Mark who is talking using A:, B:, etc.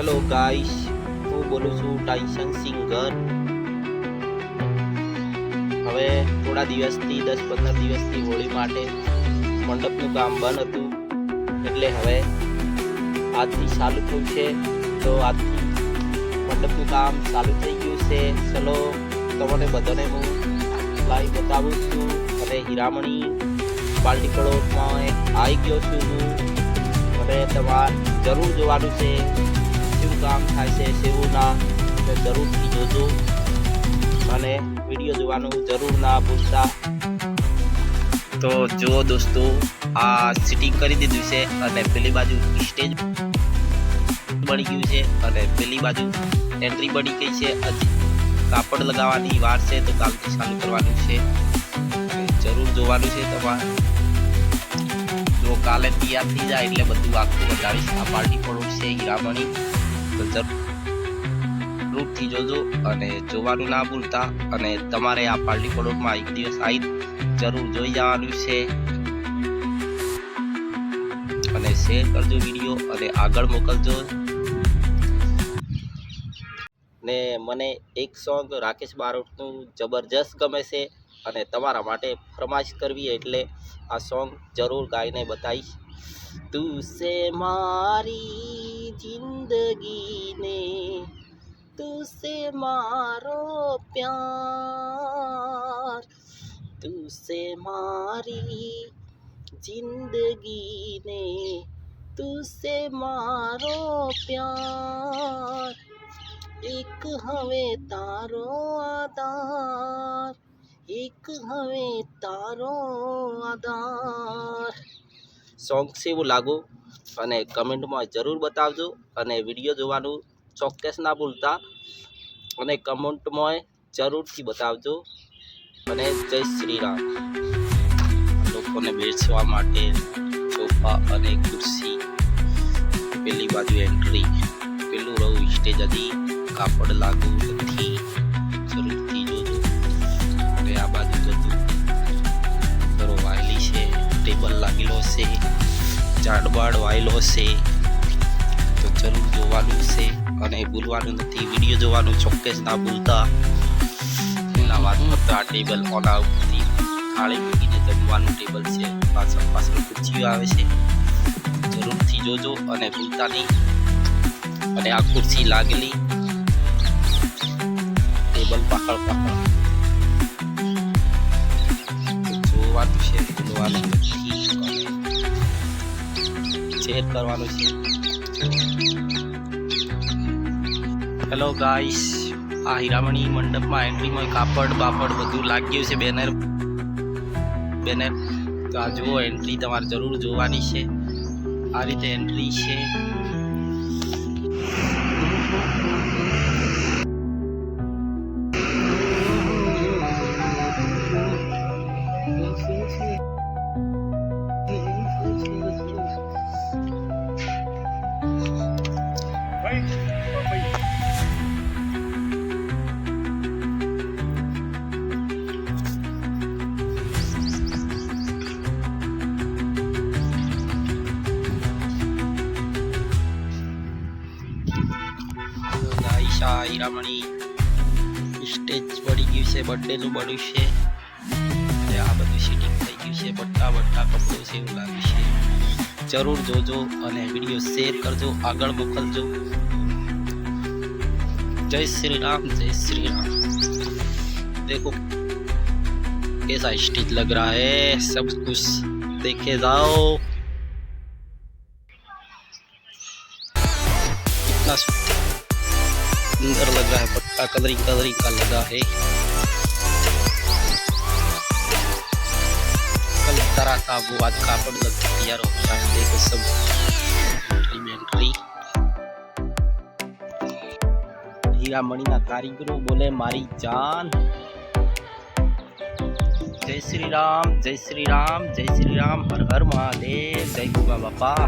A: Hello guys હું બોલું છું ટાઈસન સિંગર હવે થોડા દિવસથી, દસ પંદર દિવસથી હોળી માટે મંડપનું કામ બંધ હતું. એટલે હવે આજથી ચાલુ થયું છે. તો આજથી મંડપનું કામ ચાલુ થઈ ગયું છે. ચલો, તમને બધાને હું લાઈવ બતાવું છું. અને હીરામણી પાર્ટી કડોમાં આવી ગયો છું હું. અને તમારે જરૂર જોવાનું છે. કામ થાય છે સેવું ના જરૂરથી જોજો અને વીડિયો જોવાનું જરૂર ના ભૂલતા તો જો દોસ્તો, આ સિટિંગ કરી દીધું છે અને પેલી બાજુ સ્ટેજ બની ગયું છે અને પેલી બાજુ એન્ટ્રી બની ગઈ છે. કાપડ લગાવવાની વાર છે તો કાલથી ચાલુ કરવાનું છે. જરૂર જોવાનું છે તમારે. જો કાલે તૈયાર થઈ જાય એટલે બધું આખું બતાવીશ. આ પાર્ટી પડોશ છે હીરામણી. જરૂરથી જોજો અને જોવાનું ના ભૂલતા અને તમારે આ પાર્ટી પડોશમાં એક દિવસ આવી જરૂર જોઈ જવાનું છે. અને શેર કરજો વીડિયો અને આગળ મોકલજો. ને મને એક સોંગ રાકેશ બારોટનું જબરજસ્ત ગમે છે અને તમારા માટે ફરમાઈશ કરવી એટલે આ સોંગ જરૂર ગાઈને બતાવીશ. તું સે મારી જિંદગીને ने સે મારો પ્યાર તું मारी મારી ने તું मारो પ્યાર એક હવે તારો આધાર એક હવે તારો આધાર સોંગ છે એવું લાગુ અને કમેન્ટમાં જરૂર બતાવજો અને વીડિયો જોવાનું ચોક્કસ ના ભૂલતા. અને કમેન્ટમાં જરૂરથી બતાવજો. અને જય શ્રી રામ. લોકોને બેસવા માટે સોફા અને ખુરશી. પેલી બાજુ એન્ટ્રી પેલું રહું સ્ટેજ હજી કાપડ લાગુ નથી. જરૂરથી ઝાડબાડ વાયલો છે. તો જરૂર જોવાનું છે અને ભૂલવાનું નથી. વીડિયો જોવાનું ચોક્કસ ના ભૂલતા. એના વાત કરતા આ ટેબલ ઓલા ઉપરથી થાળી મૂકીને જમવાનું ટેબલ છે. પાછળ પાછળ ખુરશીઓ આવે છે. જરૂરથી જોજો અને ભૂલતા નહીં. અને આ ખુરશી લાગેલી ટેબલ પાકળ પાકળ જોવાનું છે, ભૂલવાનું નથી. શેર કરવાનું છે. હેલો ગાઈસ આ હીરામણી મંડપમાં એન્ટ્રીમાં કાપડ બાપડ બધું લાગ્યું છે બેનર બેનર તો આ જુઓ એન્ટ્રી તમારે જરૂર જોવાની છે. આ રીતે એન્ટ્રી છે. આ હીરામણી સ્ટેજ પડી ગયું છે બર્થડેનું બન્યું છે અને આ બધું સીટિંગ થઈ ગયું છે બટ્ટા બટ્ટા કપડું છે એવું લાગ્યું છે જરૂર જોજો અને વિડીયો શેર કરજો આગળ મોકલજો जय श्री राम जय श्री राम देखो कैसा स्टेज लग रहा है सब कुछ देखे जाओ कितना सुंदर लग रहा है पट्टा कलरिंग कलरिंग का लगा है कल तरह का वो आज कापड़ लग तैयार हो गया है देखो सब एंट्री હીરામણીના કારીગરો બોલે મારી જાન જય શ્રી રામ જય શ્રી રામ જય શ્રી રામ હર હર મહાદેવ જય ગુગા બાપા